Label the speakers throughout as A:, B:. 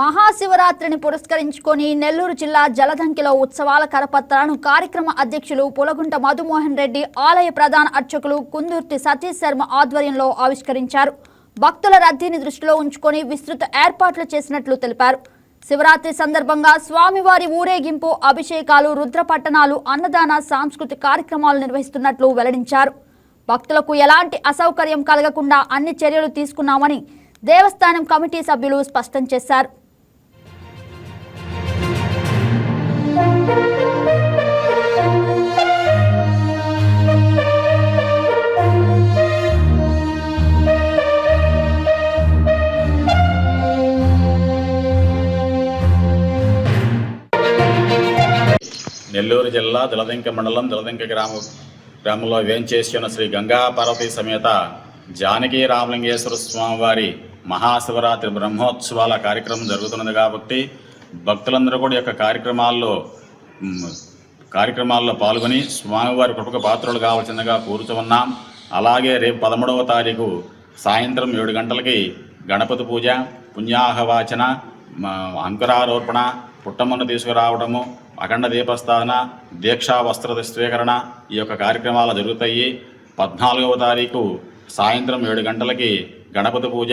A: మహాశివరాత్రిని పురస్కరించుకొని నెల్లూరు జిల్లా జలదంకిలో ఉత్సవాల కరపత్రాలను కార్యక్రమ అధ్యక్షులు పులగుంట మధుమోహన్ రెడ్డి ఆలయ ప్రధాన అర్చకులు కుందుర్తి సతీష్ శర్మ ఆధ్వర్యంలో ఆవిష్కరించారు. భక్తుల రద్దీని దృష్టిలో ఉంచుకొని విస్తృత ఏర్పాట్లు చేసినట్లు తెలిపారు. శివరాత్రి సందర్భంగా స్వామివారి ఊరేగింపు అభిషేకాలు రుద్రపట్టణాలు అన్నదాన సాంస్కృతిక కార్యక్రమాలు నిర్వహిస్తున్నట్లు వెల్లడించారు. భక్తులకు ఎలాంటి అసౌకర్యం కలగకుండా అన్ని చర్యలు తీసుకున్నామని దేవస్థానం కమిటీ సభ్యులు స్పష్టం చేశారు.
B: నెల్లూరు జిల్లా దిలదింక మండలం దిలదింక గ్రామ గ్రామంలో వేంచేసిన శ్రీ గంగా పార్వతి సమేత జానకి రామలింగేశ్వర స్వామివారి మహాశివరాత్రి బ్రహ్మోత్సవాల కార్యక్రమం జరుగుతున్నది కాబట్టి భక్తులందరూ కూడా యొక్క కార్యక్రమాల్లో కార్యక్రమాల్లో పాల్గొని స్వామివారి కృపకు పాత్రలు కావాల్సిందిగా కోరుతున్నాం అలాగే రేపు పదమూడవ తారీఖు సాయంత్రం ఏడు గంటలకి గణపతి పూజ పుణ్యాహవాచన అంకురారోపణ పుట్టమ్మను తీసుకురావడము అఖండ దీపస్థాన దీక్షా వస్త్ర స్వీకరణ ఈ యొక్క కార్యక్రమాలు జరుగుతాయి. పద్నాలుగవ తారీఖు సాయంత్రం ఏడు గంటలకి గణపతి పూజ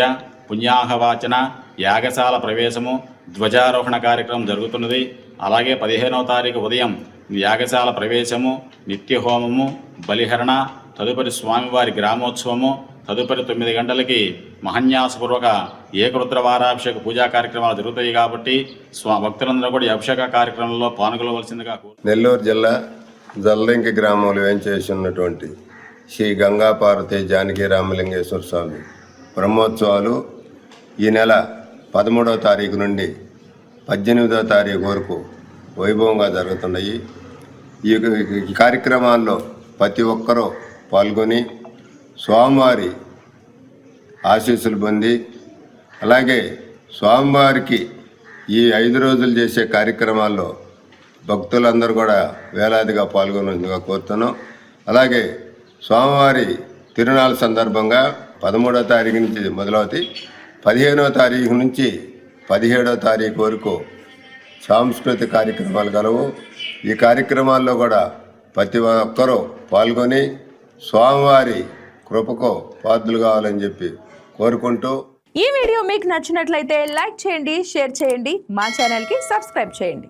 B: పుణ్యాహవాచన యాగశాల ప్రవేశము ధ్వజారోహణ కార్యక్రమం జరుగుతున్నది. అలాగే పదిహేనవ తారీఖు ఉదయం యాగశాల ప్రవేశము నిత్యహోమము బలిహరణ తదుపరి స్వామివారి గ్రామోత్సవము తదుపరి తొమ్మిది గంటలకి మహన్యాసపూర్వక ఏకరుద్ర వారాభిషేక పూజా కార్యక్రమాలు జరుగుతాయి కాబట్టి స్వా భక్తులందరూ కూడా అభిషేక కార్యక్రమంలో పాల్గొనవలసిందిగా
C: నెల్లూరు జిల్లా జల్లింకి గ్రామంలో వేంచేసి ఉన్నటువంటి శ్రీ గంగా పార్వతి జానకి రామలింగేశ్వర స్వామి బ్రహ్మోత్సవాలు ఈ నెల పదమూడవ తారీఖు నుండి పద్దెనిమిదవ తారీఖు వరకు వైభవంగా జరుగుతున్నాయి. ఈ కార్యక్రమాల్లో ప్రతి ఒక్కరూ పాల్గొని స్వామివారి ఆశీస్సులు పొంది అలాగే స్వామివారికి ఈ ఐదు రోజులు చేసే కార్యక్రమాల్లో భక్తులందరూ కూడా వేలాదిగా పాల్గొనేందుగా కోరుతున్నాం. అలాగే స్వామివారి తిరునాళ్ళ సందర్భంగా పదమూడో తారీఖు నుంచి మొదలవుతాయి పదిహేనో తారీఖు నుంచి పదిహేడో తారీఖు వరకు సాంస్కృతిక కార్యక్రమాలు కలవు. ఈ కార్యక్రమాల్లో కూడా ప్రతి ఒక్కరూ పాల్గొని స్వామివారి కృపకో పాత్రలు కావాలని చెప్పి కోరుకుంటూ
D: ఈ వీడియో మీకు నచ్చినట్లయితే లైక్ చేయండి షేర్ చేయండి మా ఛానల్కి సబ్స్క్రైబ్ చేయండి.